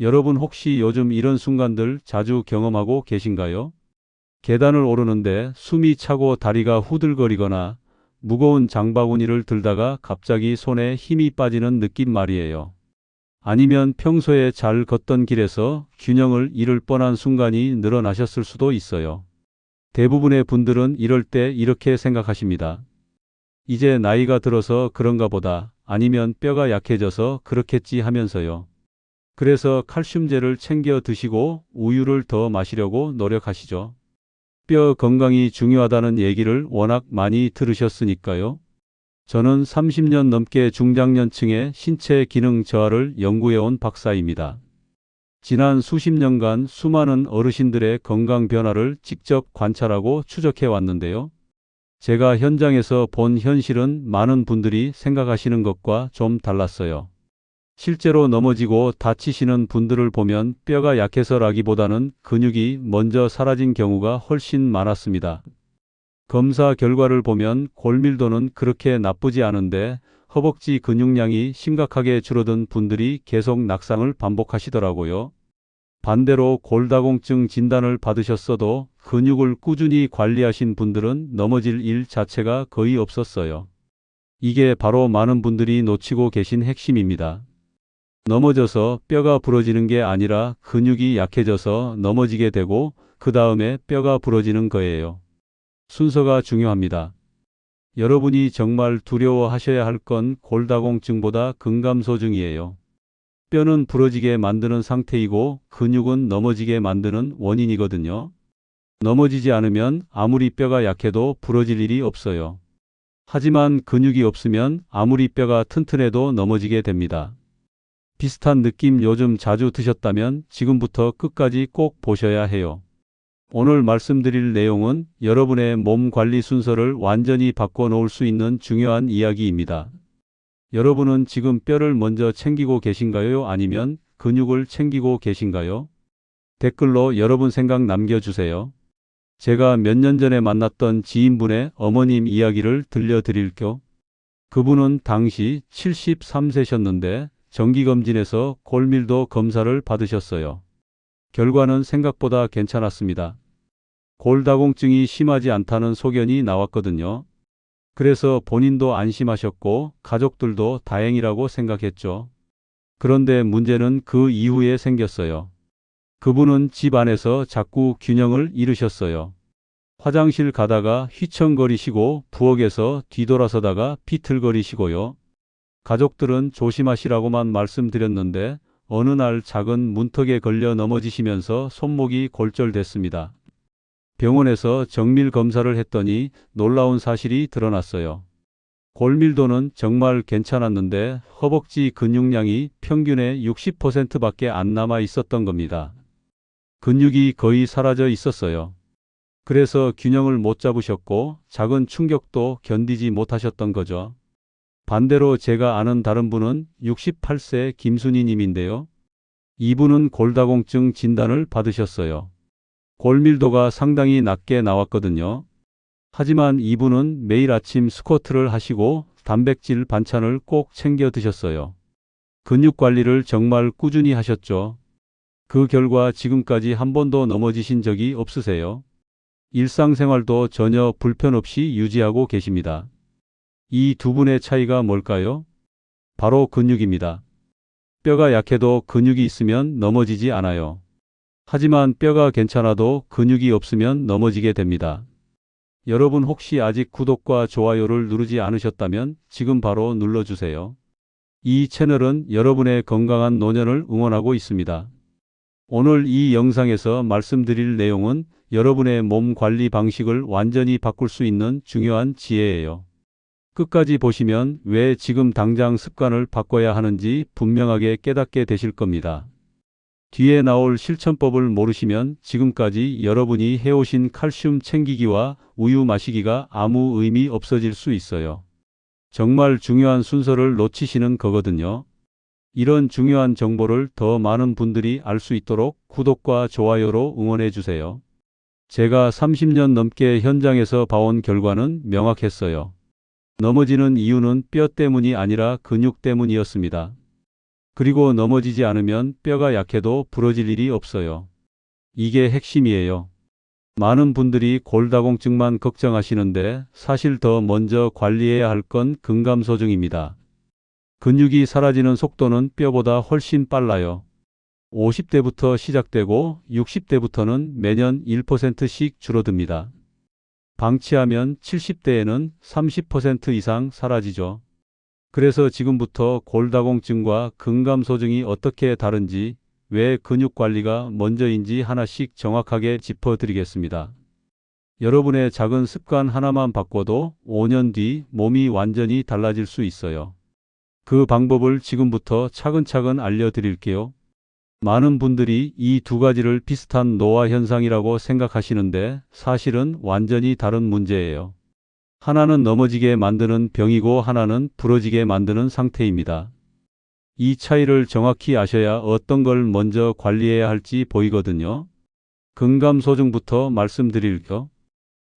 여러분 혹시 요즘 이런 순간들 자주 경험하고 계신가요? 계단을 오르는데 숨이 차고 다리가 후들거리거나 무거운 장바구니를 들다가 갑자기 손에 힘이 빠지는 느낌 말이에요. 아니면 평소에 잘 걷던 길에서 균형을 잃을 뻔한 순간이 늘어나셨을 수도 있어요. 대부분의 분들은 이럴 때 이렇게 생각하십니다. 이제 나이가 들어서 그런가 보다 아니면 뼈가 약해져서 그렇겠지 하면서요. 그래서 칼슘제를 챙겨 드시고 우유를 더 마시려고 노력하시죠. 뼈 건강이 중요하다는 얘기를 워낙 많이 들으셨으니까요. 저는 30년 넘게 중장년층의 신체 기능 저하를 연구해온 박사입니다. 지난 수십 년간 수많은 어르신들의 건강 변화를 직접 관찰하고 추적해 왔는데요. 제가 현장에서 본 현실은 많은 분들이 생각하시는 것과 좀 달랐어요. 실제로 넘어지고 다치시는 분들을 보면 뼈가 약해서라기보다는 근육이 먼저 사라진 경우가 훨씬 많았습니다. 검사 결과를 보면 골밀도는 그렇게 나쁘지 않은데 허벅지 근육량이 심각하게 줄어든 분들이 계속 낙상을 반복하시더라고요. 반대로 골다공증 진단을 받으셨어도 근육을 꾸준히 관리하신 분들은 넘어질 일 자체가 거의 없었어요. 이게 바로 많은 분들이 놓치고 계신 핵심입니다. 넘어져서 뼈가 부러지는 게 아니라 근육이 약해져서 넘어지게 되고 그 다음에 뼈가 부러지는 거예요. 순서가 중요합니다. 여러분이 정말 두려워하셔야 할 건 골다공증보다 근감소증이에요. 뼈는 부러지게 만드는 상태이고 근육은 넘어지게 만드는 원인이거든요. 넘어지지 않으면 아무리 뼈가 약해도 부러질 일이 없어요. 하지만 근육이 없으면 아무리 뼈가 튼튼해도 넘어지게 됩니다. 비슷한 느낌 요즘 자주 드셨다면 지금부터 끝까지 꼭 보셔야 해요. 오늘 말씀드릴 내용은 여러분의 몸 관리 순서를 완전히 바꿔놓을 수 있는 중요한 이야기입니다. 여러분은 지금 뼈를 먼저 챙기고 계신가요? 아니면 근육을 챙기고 계신가요? 댓글로 여러분 생각 남겨주세요. 제가 몇 년 전에 만났던 지인분의 어머님 이야기를 들려드릴게요. 그분은 당시 73세셨는데 정기검진에서 골밀도 검사를 받으셨어요. 결과는 생각보다 괜찮았습니다. 골다공증이 심하지 않다는 소견이 나왔거든요. 그래서 본인도 안심하셨고 가족들도 다행이라고 생각했죠. 그런데 문제는 그 이후에 생겼어요. 그분은 집 안에서 자꾸 균형을 잃으셨어요. 화장실 가다가 휘청거리시고 부엌에서 뒤돌아서다가 비틀거리시고요. 가족들은 조심하시라고만 말씀드렸는데 어느 날 작은 문턱에 걸려 넘어지시면서 손목이 골절됐습니다. 병원에서 정밀 검사를 했더니 놀라운 사실이 드러났어요. 골밀도는 정말 괜찮았는데 허벅지 근육량이 평균의 60%밖에 안 남아 있었던 겁니다. 근육이 거의 사라져 있었어요. 그래서 균형을 못 잡으셨고 작은 충격도 견디지 못하셨던 거죠. 반대로 제가 아는 다른 분은 68세 김순희 님인데요. 이분은 골다공증 진단을 받으셨어요. 골밀도가 상당히 낮게 나왔거든요. 하지만 이분은 매일 아침 스쿼트를 하시고 단백질 반찬을 꼭 챙겨 드셨어요. 근육 관리를 정말 꾸준히 하셨죠. 그 결과 지금까지 한 번도 넘어지신 적이 없으세요. 일상생활도 전혀 불편 없이 유지하고 계십니다. 이 두 분의 차이가 뭘까요? 바로 근육입니다. 뼈가 약해도 근육이 있으면 넘어지지 않아요. 하지만 뼈가 괜찮아도 근육이 없으면 넘어지게 됩니다. 여러분 혹시 아직 구독과 좋아요를 누르지 않으셨다면 지금 바로 눌러주세요. 이 채널은 여러분의 건강한 노년을 응원하고 있습니다. 오늘 이 영상에서 말씀드릴 내용은 여러분의 몸 관리 방식을 완전히 바꿀 수 있는 중요한 지혜예요. 끝까지 보시면 왜 지금 당장 습관을 바꿔야 하는지 분명하게 깨닫게 되실 겁니다. 뒤에 나올 실천법을 모르시면 지금까지 여러분이 해오신 칼슘 챙기기와 우유 마시기가 아무 의미 없어질 수 있어요. 정말 중요한 순서를 놓치시는 거거든요. 이런 중요한 정보를 더 많은 분들이 알 수 있도록 구독과 좋아요로 응원해 주세요. 제가 30년 넘게 현장에서 봐온 결과는 명확했어요. 넘어지는 이유는 뼈 때문이 아니라 근육 때문이었습니다. 그리고 넘어지지 않으면 뼈가 약해도 부러질 일이 없어요. 이게 핵심이에요. 많은 분들이 골다공증만 걱정하시는데 사실 더 먼저 관리해야 할 건 근감소증입니다. 근육이 사라지는 속도는 뼈보다 훨씬 빨라요. 50대부터 시작되고 60대부터는 매년 1%씩 줄어듭니다. 방치하면 70대에는 30% 이상 사라지죠. 그래서 지금부터 골다공증과 근감소증이 어떻게 다른지, 왜 근육 관리가 먼저인지 하나씩 정확하게 짚어드리겠습니다. 여러분의 작은 습관 하나만 바꿔도 5년 뒤 몸이 완전히 달라질 수 있어요. 그 방법을 지금부터 차근차근 알려드릴게요. 많은 분들이 이 두 가지를 비슷한 노화 현상이라고 생각하시는데 사실은 완전히 다른 문제예요. 하나는 넘어지게 만드는 병이고 하나는 부러지게 만드는 상태입니다. 이 차이를 정확히 아셔야 어떤 걸 먼저 관리해야 할지 보이거든요. 근감소증부터 말씀드릴게요.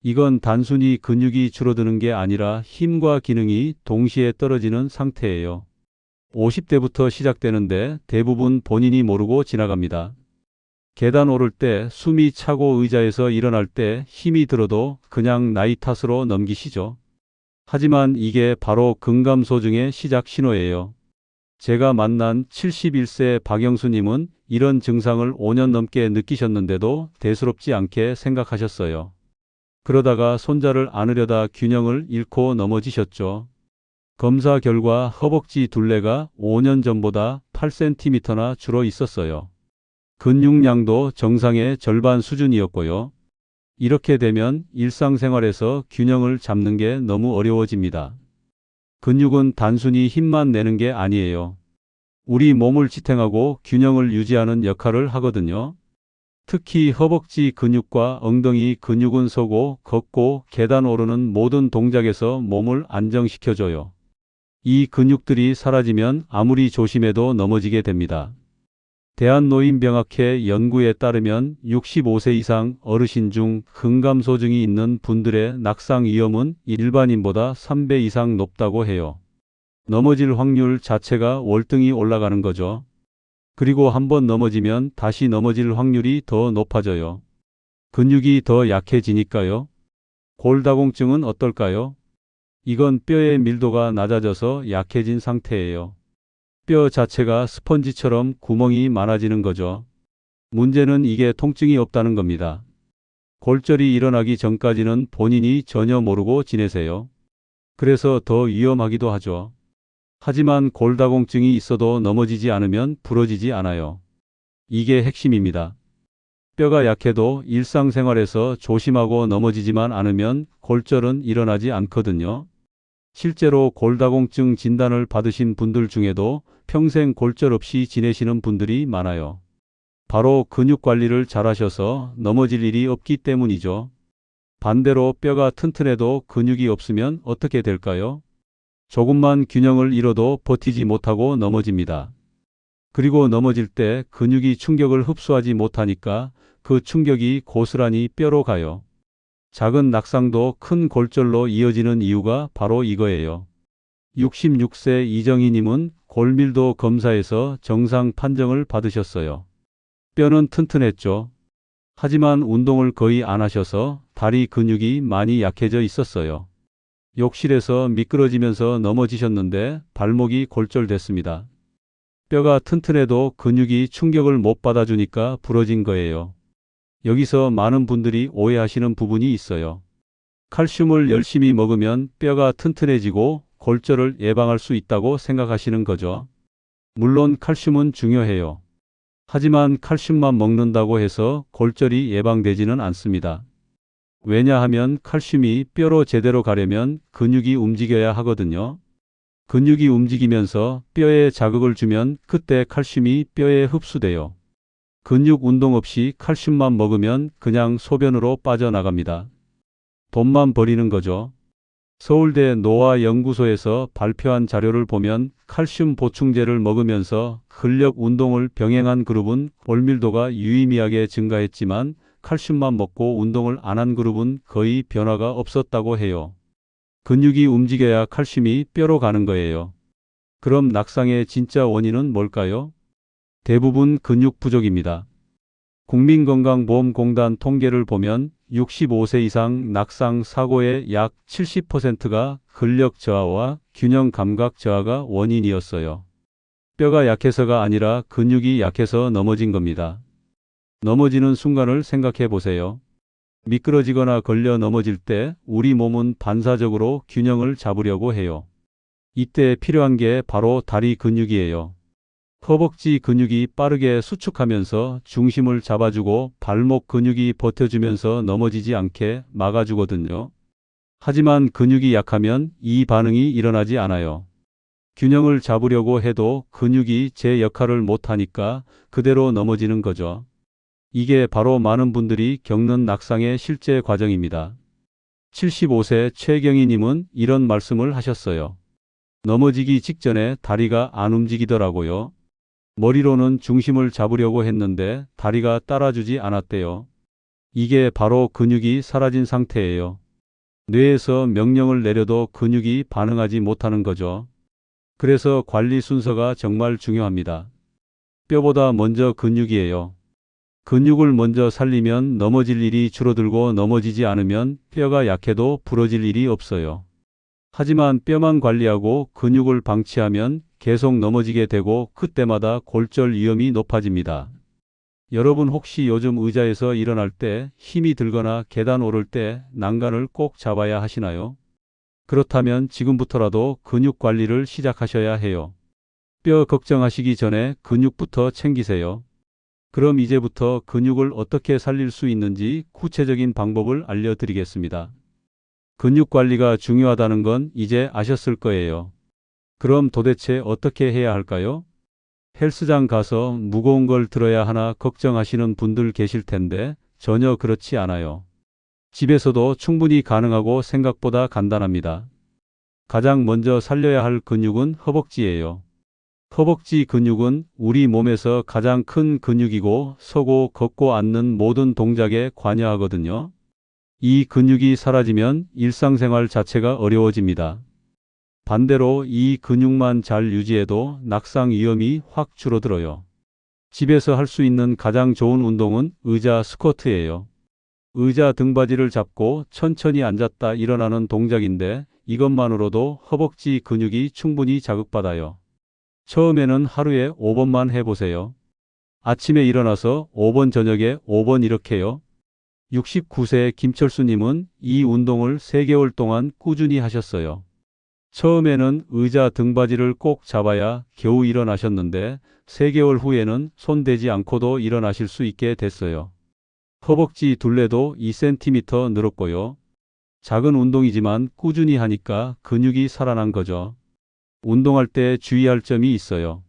이건 단순히 근육이 줄어드는 게 아니라 힘과 기능이 동시에 떨어지는 상태예요. 50대부터 시작되는데 대부분 본인이 모르고 지나갑니다. 계단 오를 때 숨이 차고 의자에서 일어날 때 힘이 들어도 그냥 나이 탓으로 넘기시죠. 하지만 이게 바로 근감소증의 시작 신호예요. 제가 만난 71세 박영수님은 이런 증상을 5년 넘게 느끼셨는데도 대수롭지 않게 생각하셨어요. 그러다가 손자를 안으려다 균형을 잃고 넘어지셨죠. 검사 결과 허벅지 둘레가 5년 전보다 8cm나 줄어 있었어요. 근육량도 정상의 절반 수준이었고요. 이렇게 되면 일상생활에서 균형을 잡는 게 너무 어려워집니다. 근육은 단순히 힘만 내는 게 아니에요. 우리 몸을 지탱하고 균형을 유지하는 역할을 하거든요. 특히 허벅지 근육과 엉덩이 근육은 서고 걷고 계단 오르는 모든 동작에서 몸을 안정시켜줘요. 이 근육들이 사라지면 아무리 조심해도 넘어지게 됩니다. 대한노인병학회 연구에 따르면 65세 이상 어르신 중 근감소증이 있는 분들의 낙상 위험은 일반인보다 3배 이상 높다고 해요. 넘어질 확률 자체가 월등히 올라가는 거죠. 그리고 한번 넘어지면 다시 넘어질 확률이 더 높아져요. 근육이 더 약해지니까요. 골다공증은 어떨까요? 이건 뼈의 밀도가 낮아져서 약해진 상태예요. 뼈 자체가 스펀지처럼 구멍이 많아지는 거죠. 문제는 이게 통증이 없다는 겁니다. 골절이 일어나기 전까지는 본인이 전혀 모르고 지내세요. 그래서 더 위험하기도 하죠. 하지만 골다공증이 있어도 넘어지지 않으면 부러지지 않아요. 이게 핵심입니다. 뼈가 약해도 일상생활에서 조심하고 넘어지지만 않으면 골절은 일어나지 않거든요. 실제로 골다공증 진단을 받으신 분들 중에도 평생 골절 없이 지내시는 분들이 많아요. 바로 근육 관리를 잘하셔서 넘어질 일이 없기 때문이죠. 반대로 뼈가 튼튼해도 근육이 없으면 어떻게 될까요? 조금만 균형을 잃어도 버티지 못하고 넘어집니다. 그리고 넘어질 때 근육이 충격을 흡수하지 못하니까 그 충격이 고스란히 뼈로 가요. 작은 낙상도 큰 골절로 이어지는 이유가 바로 이거예요. 66세 이정희님은 골밀도 검사에서 정상 판정을 받으셨어요. 뼈는 튼튼했죠. 하지만 운동을 거의 안 하셔서 다리 근육이 많이 약해져 있었어요. 욕실에서 미끄러지면서 넘어지셨는데 발목이 골절됐습니다. 뼈가 튼튼해도 근육이 충격을 못 받아주니까 부러진 거예요. 여기서 많은 분들이 오해하시는 부분이 있어요. 칼슘을 열심히 먹으면 뼈가 튼튼해지고 골절을 예방할 수 있다고 생각하시는 거죠. 물론 칼슘은 중요해요. 하지만 칼슘만 먹는다고 해서 골절이 예방되지는 않습니다. 왜냐하면 칼슘이 뼈로 제대로 가려면 근육이 움직여야 하거든요. 근육이 움직이면서 뼈에 자극을 주면 그때 칼슘이 뼈에 흡수돼요. 근육 운동 없이 칼슘만 먹으면 그냥 소변으로 빠져나갑니다. 돈만 버리는 거죠. 서울대 노화연구소에서 발표한 자료를 보면 칼슘 보충제를 먹으면서 근력 운동을 병행한 그룹은 골밀도가 유의미하게 증가했지만 칼슘만 먹고 운동을 안 한 그룹은 거의 변화가 없었다고 해요. 근육이 움직여야 칼슘이 뼈로 가는 거예요. 그럼 낙상의 진짜 원인은 뭘까요? 대부분 근육 부족입니다. 국민건강보험공단 통계를 보면 65세 이상 낙상 사고의 약 70%가 근력 저하와 균형 감각 저하가 원인이었어요. 뼈가 약해서가 아니라 근육이 약해서 넘어진 겁니다. 넘어지는 순간을 생각해 보세요. 미끄러지거나 걸려 넘어질 때 우리 몸은 반사적으로 균형을 잡으려고 해요. 이때 필요한 게 바로 다리 근육이에요. 허벅지 근육이 빠르게 수축하면서 중심을 잡아주고 발목 근육이 버텨주면서 넘어지지 않게 막아주거든요. 하지만 근육이 약하면 이 반응이 일어나지 않아요. 균형을 잡으려고 해도 근육이 제 역할을 못하니까 그대로 넘어지는 거죠. 이게 바로 많은 분들이 겪는 낙상의 실제 과정입니다. 75세 최경희님은 이런 말씀을 하셨어요. 넘어지기 직전에 다리가 안 움직이더라고요. 머리로는 중심을 잡으려고 했는데 다리가 따라주지 않았대요. 이게 바로 근육이 사라진 상태예요. 뇌에서 명령을 내려도 근육이 반응하지 못하는 거죠. 그래서 관리 순서가 정말 중요합니다. 뼈보다 먼저 근육이에요. 근육을 먼저 살리면 넘어질 일이 줄어들고 넘어지지 않으면 뼈가 약해도 부러질 일이 없어요. 하지만 뼈만 관리하고 근육을 방치하면 계속 넘어지게 되고 그때마다 골절 위험이 높아집니다. 여러분 혹시 요즘 의자에서 일어날 때 힘이 들거나 계단 오를 때 난간을 꼭 잡아야 하시나요? 그렇다면 지금부터라도 근육 관리를 시작하셔야 해요. 뼈 걱정하시기 전에 근육부터 챙기세요. 그럼 이제부터 근육을 어떻게 살릴 수 있는지 구체적인 방법을 알려드리겠습니다. 근육 관리가 중요하다는 건 이제 아셨을 거예요. 그럼 도대체 어떻게 해야 할까요? 헬스장 가서 무거운 걸 들어야 하나 걱정하시는 분들 계실 텐데 전혀 그렇지 않아요. 집에서도 충분히 가능하고 생각보다 간단합니다. 가장 먼저 살려야 할 근육은 허벅지예요. 허벅지 근육은 우리 몸에서 가장 큰 근육이고 서고 걷고 앉는 모든 동작에 관여하거든요. 이 근육이 사라지면 일상생활 자체가 어려워집니다. 반대로 이 근육만 잘 유지해도 낙상 위험이 확 줄어들어요. 집에서 할 수 있는 가장 좋은 운동은 의자 스쿼트예요. 의자 등받이를 잡고 천천히 앉았다 일어나는 동작인데 이것만으로도 허벅지 근육이 충분히 자극받아요. 처음에는 하루에 5번만 해보세요. 아침에 일어나서 5번 저녁에 5번 이렇게요. 69세 김철수님은 이 운동을 3개월 동안 꾸준히 하셨어요. 처음에는 의자 등받이를 꼭 잡아야 겨우 일어나셨는데 3개월 후에는 손대지 않고도 일어나실 수 있게 됐어요. 허벅지 둘레도 2cm 늘었고요. 작은 운동이지만 꾸준히 하니까 근육이 살아난 거죠. 운동할 때 주의할 점이 있어요.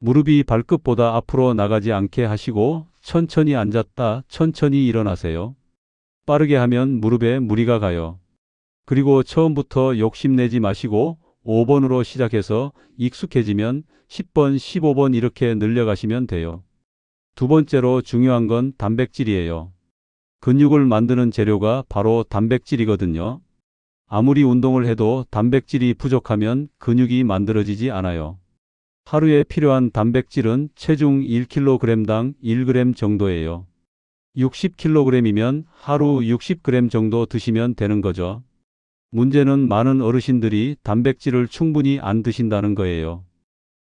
무릎이 발끝보다 앞으로 나가지 않게 하시고 천천히 앉았다 천천히 일어나세요. 빠르게 하면 무릎에 무리가 가요. 그리고 처음부터 욕심내지 마시고 5번으로 시작해서 익숙해지면 10번, 15번 이렇게 늘려가시면 돼요. 두 번째로 중요한 건 단백질이에요. 근육을 만드는 재료가 바로 단백질이거든요. 아무리 운동을 해도 단백질이 부족하면 근육이 만들어지지 않아요. 하루에 필요한 단백질은 체중 1kg당 1g 정도예요. 60kg이면 하루 60g 정도 드시면 되는 거죠. 문제는 많은 어르신들이 단백질을 충분히 안 드신다는 거예요.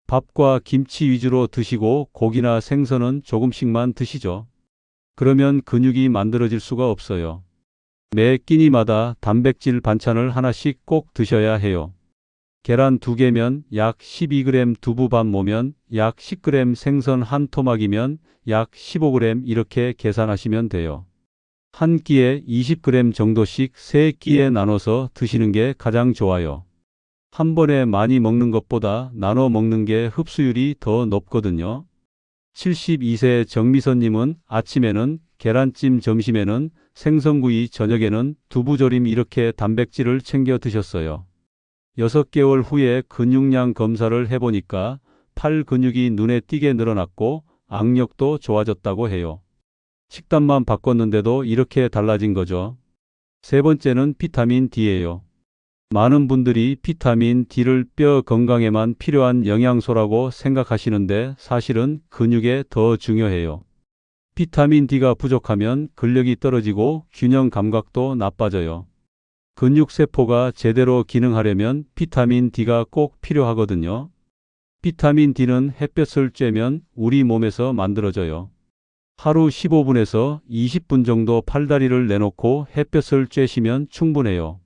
밥과 김치 위주로 드시고 고기나 생선은 조금씩만 드시죠. 그러면 근육이 만들어질 수가 없어요. 매 끼니마다 단백질 반찬을 하나씩 꼭 드셔야 해요. 계란 2개면 약 12g 두부 반 모면 약 10g 생선 한 토막이면 약 15g 이렇게 계산하시면 돼요. 한 끼에 20g 정도씩 세 끼에 나눠서 드시는 게 가장 좋아요. 한 번에 많이 먹는 것보다 나눠 먹는 게 흡수율이 더 높거든요. 72세 정미선님은 아침에는 계란찜, 점심에는 생선구이, 저녁에는 두부조림 이렇게 단백질을 챙겨 드셨어요. 6개월 후에 근육량 검사를 해보니까 팔 근육이 눈에 띄게 늘어났고 악력도 좋아졌다고 해요. 식단만 바꿨는데도 이렇게 달라진 거죠. 세 번째는 비타민 D예요. 많은 분들이 비타민 D를 뼈 건강에만 필요한 영양소라고 생각하시는데 사실은 근육에 더 중요해요. 비타민 D가 부족하면 근력이 떨어지고 균형 감각도 나빠져요. 근육 세포가 제대로 기능하려면 비타민 D가 꼭 필요하거든요. 비타민 D는 햇볕을 쬐면 우리 몸에서 만들어져요. 하루 15분에서 20분 정도 팔다리를 내놓고 햇볕을 쬐시면 충분해요.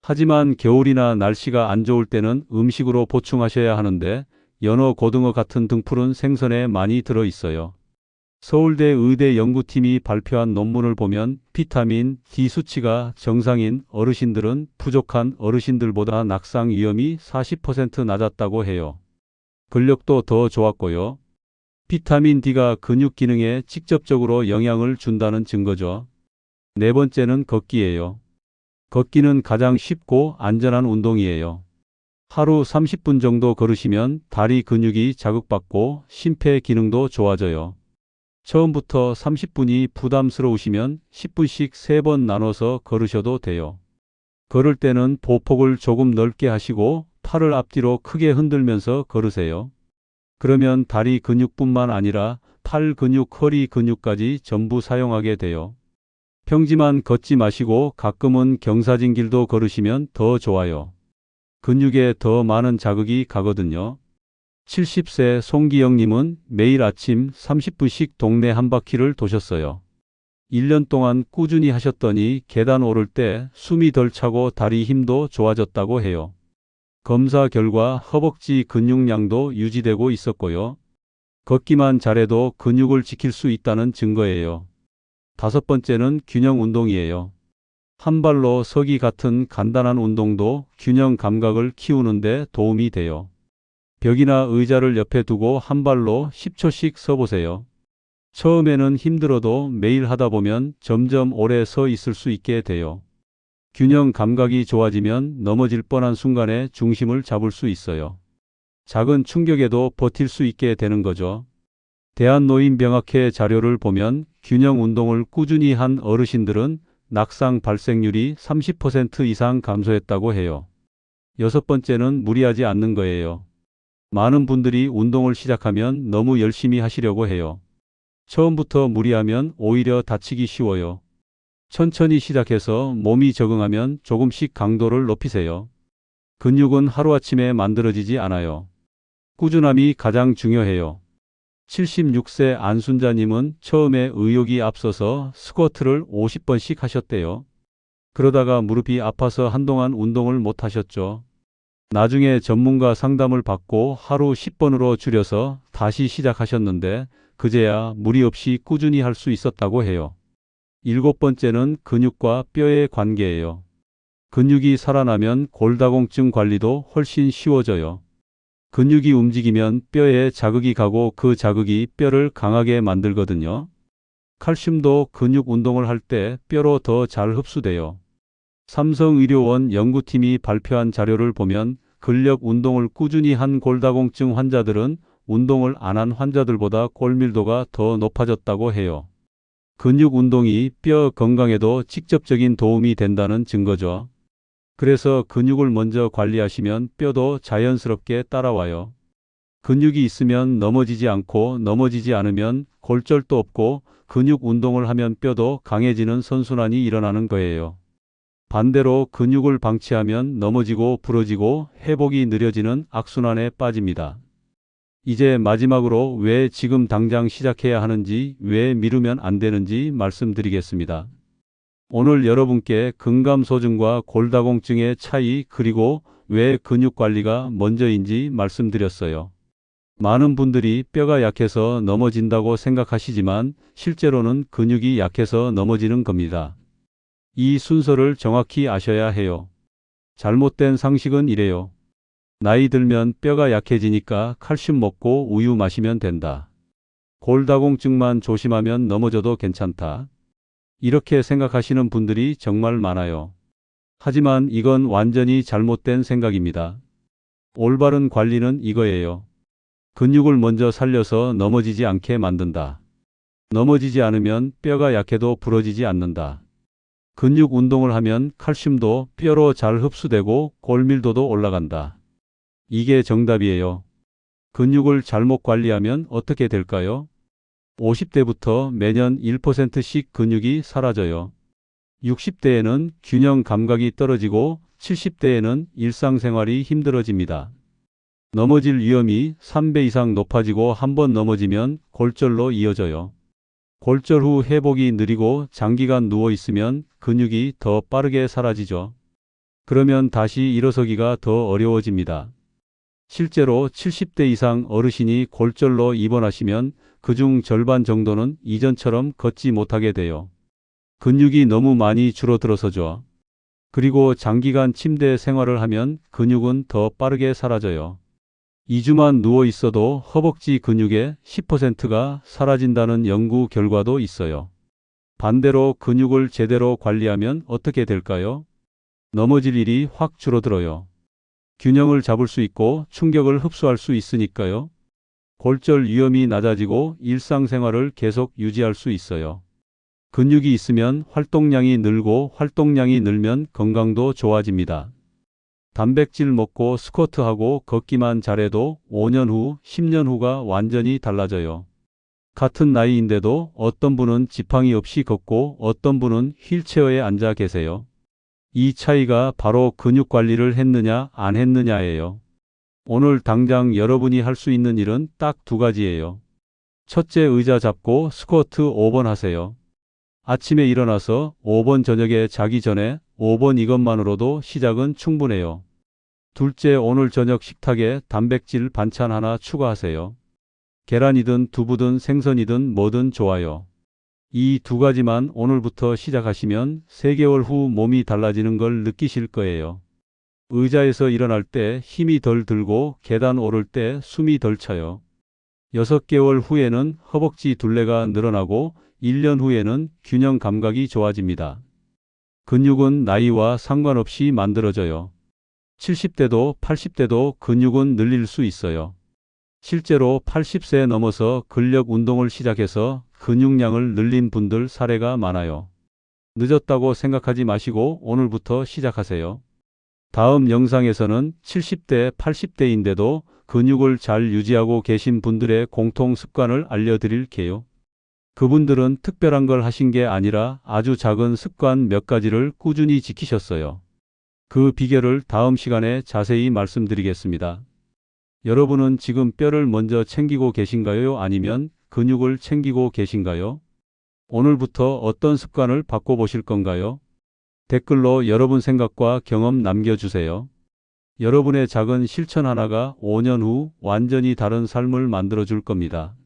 하지만 겨울이나 날씨가 안 좋을 때는 음식으로 보충하셔야 하는데 연어, 고등어 같은 등푸른 생선에 많이 들어 있어요. 서울대 의대 연구팀이 발표한 논문을 보면 비타민 D 수치가 정상인 어르신들은 부족한 어르신들보다 낙상 위험이 40% 낮았다고 해요. 근력도 더 좋았고요. 비타민 D가 근육 기능에 직접적으로 영향을 준다는 증거죠. 네 번째는 걷기예요. 걷기는 가장 쉽고 안전한 운동이에요. 하루 30분 정도 걸으시면 다리 근육이 자극받고 심폐 기능도 좋아져요. 처음부터 30분이 부담스러우시면 10분씩 3번 나눠서 걸으셔도 돼요. 걸을 때는 보폭을 조금 넓게 하시고 팔을 앞뒤로 크게 흔들면서 걸으세요. 그러면 다리 근육뿐만 아니라 팔 근육, 허리 근육까지 전부 사용하게 돼요. 평지만 걷지 마시고 가끔은 경사진 길도 걸으시면 더 좋아요. 근육에 더 많은 자극이 가거든요. 70세 송기영님은 매일 아침 30분씩 동네 한 바퀴를 도셨어요. 1년 동안 꾸준히 하셨더니 계단 오를 때 숨이 덜 차고 다리 힘도 좋아졌다고 해요. 검사 결과 허벅지 근육량도 유지되고 있었고요. 걷기만 잘해도 근육을 지킬 수 있다는 증거예요. 다섯 번째는 균형 운동이에요. 한 발로 서기 같은 간단한 운동도 균형 감각을 키우는데 도움이 돼요. 벽이나 의자를 옆에 두고 한 발로 10초씩 서보세요. 처음에는 힘들어도 매일 하다 보면 점점 오래 서 있을 수 있게 돼요. 균형 감각이 좋아지면 넘어질 뻔한 순간에 중심을 잡을 수 있어요. 작은 충격에도 버틸 수 있게 되는 거죠. 대한노인병학회 자료를 보면 균형 운동을 꾸준히 한 어르신들은 낙상 발생률이 30% 이상 감소했다고 해요. 여섯 번째는 무리하지 않는 거예요. 많은 분들이 운동을 시작하면 너무 열심히 하시려고 해요. 처음부터 무리하면 오히려 다치기 쉬워요. 천천히 시작해서 몸이 적응하면 조금씩 강도를 높이세요. 근육은 하루아침에 만들어지지 않아요. 꾸준함이 가장 중요해요. 76세 안순자님은 처음에 의욕이 앞서서 스쿼트를 50번씩 하셨대요. 그러다가 무릎이 아파서 한동안 운동을 못 하셨죠. 나중에 전문가 상담을 받고 하루 10번으로 줄여서 다시 시작하셨는데 그제야 무리 없이 꾸준히 할 수 있었다고 해요. 일곱 번째는 근육과 뼈의 관계예요. 근육이 살아나면 골다공증 관리도 훨씬 쉬워져요. 근육이 움직이면 뼈에 자극이 가고 그 자극이 뼈를 강하게 만들거든요. 칼슘도 근육 운동을 할 때 뼈로 더 잘 흡수돼요. 삼성의료원 연구팀이 발표한 자료를 보면 근력 운동을 꾸준히 한 골다공증 환자들은 운동을 안 한 환자들보다 골밀도가 더 높아졌다고 해요. 근육 운동이 뼈 건강에도 직접적인 도움이 된다는 증거죠. 그래서 근육을 먼저 관리하시면 뼈도 자연스럽게 따라와요. 근육이 있으면 넘어지지 않고 넘어지지 않으면 골절도 없고 근육 운동을 하면 뼈도 강해지는 선순환이 일어나는 거예요. 반대로 근육을 방치하면 넘어지고 부러지고 회복이 느려지는 악순환에 빠집니다. 이제 마지막으로 왜 지금 당장 시작해야 하는지, 왜 미루면 안 되는지 말씀드리겠습니다. 오늘 여러분께 근감소증과 골다공증의 차이 그리고 왜 근육 관리가 먼저인지 말씀드렸어요. 많은 분들이 뼈가 약해서 넘어진다고 생각하시지만 실제로는 근육이 약해서 넘어지는 겁니다. 이 순서를 정확히 아셔야 해요. 잘못된 상식은 이래요. 나이 들면 뼈가 약해지니까 칼슘 먹고 우유 마시면 된다. 골다공증만 조심하면 넘어져도 괜찮다. 이렇게 생각하시는 분들이 정말 많아요. 하지만 이건 완전히 잘못된 생각입니다. 올바른 관리는 이거예요. 근육을 먼저 살려서 넘어지지 않게 만든다. 넘어지지 않으면 뼈가 약해도 부러지지 않는다. 근육 운동을 하면 칼슘도 뼈로 잘 흡수되고 골밀도도 올라간다. 이게 정답이에요. 근육을 잘못 관리하면 어떻게 될까요? 50대부터 매년 1%씩 근육이 사라져요. 60대에는 균형 감각이 떨어지고 70대에는 일상생활이 힘들어집니다. 넘어질 위험이 3배 이상 높아지고 한 번 넘어지면 골절로 이어져요. 골절 후 회복이 느리고 장기간 누워 있으면 근육이 더 빠르게 사라지죠. 그러면 다시 일어서기가 더 어려워집니다. 실제로 70대 이상 어르신이 골절로 입원하시면 그중 절반 정도는 이전처럼 걷지 못하게 돼요. 근육이 너무 많이 줄어들어서죠. 그리고 장기간 침대 생활을 하면 근육은 더 빠르게 사라져요. 2주만 누워 있어도 허벅지 근육의 10%가 사라진다는 연구 결과도 있어요. 반대로 근육을 제대로 관리하면 어떻게 될까요? 넘어질 일이 확 줄어들어요. 균형을 잡을 수 있고 충격을 흡수할 수 있으니까요. 골절 위험이 낮아지고 일상생활을 계속 유지할 수 있어요. 근육이 있으면 활동량이 늘고 활동량이 늘면 건강도 좋아집니다. 단백질 먹고 스쿼트하고 걷기만 잘해도 5년 후, 10년 후가 완전히 달라져요. 같은 나이인데도 어떤 분은 지팡이 없이 걷고 어떤 분은 휠체어에 앉아 계세요. 이 차이가 바로 근육 관리를 했느냐 안 했느냐예요. 오늘 당장 여러분이 할 수 있는 일은 딱 두 가지예요. 첫째 의자 잡고 스쿼트 5번 하세요. 아침에 일어나서 5번 저녁에 자기 전에 5번 이것만으로도 시작은 충분해요. 둘째 오늘 저녁 식탁에 단백질 반찬 하나 추가하세요. 계란이든 두부든 생선이든 뭐든 좋아요. 이 두 가지만 오늘부터 시작하시면 3개월 후 몸이 달라지는 걸 느끼실 거예요. 의자에서 일어날 때 힘이 덜 들고 계단 오를 때 숨이 덜 차요. 6개월 후에는 허벅지 둘레가 늘어나고 1년 후에는 균형 감각이 좋아집니다. 근육은 나이와 상관없이 만들어져요. 70대도 80대도 근육은 늘릴 수 있어요. 실제로 80세 넘어서 근력 운동을 시작해서 근육량을 늘린 분들 사례가 많아요. 늦었다고 생각하지 마시고 오늘부터 시작하세요. 다음 영상에서는 70대, 80대인데도 근육을 잘 유지하고 계신 분들의 공통 습관을 알려드릴게요. 그분들은 특별한 걸 하신 게 아니라 아주 작은 습관 몇 가지를 꾸준히 지키셨어요. 그 비결을 다음 시간에 자세히 말씀드리겠습니다. 여러분은 지금 뼈를 먼저 챙기고 계신가요? 아니면 근육을 챙기고 계신가요? 오늘부터 어떤 습관을 바꿔보실 건가요? 댓글로 여러분 생각과 경험 남겨주세요. 여러분의 작은 실천 하나가 5년 후 완전히 다른 삶을 만들어 줄 겁니다.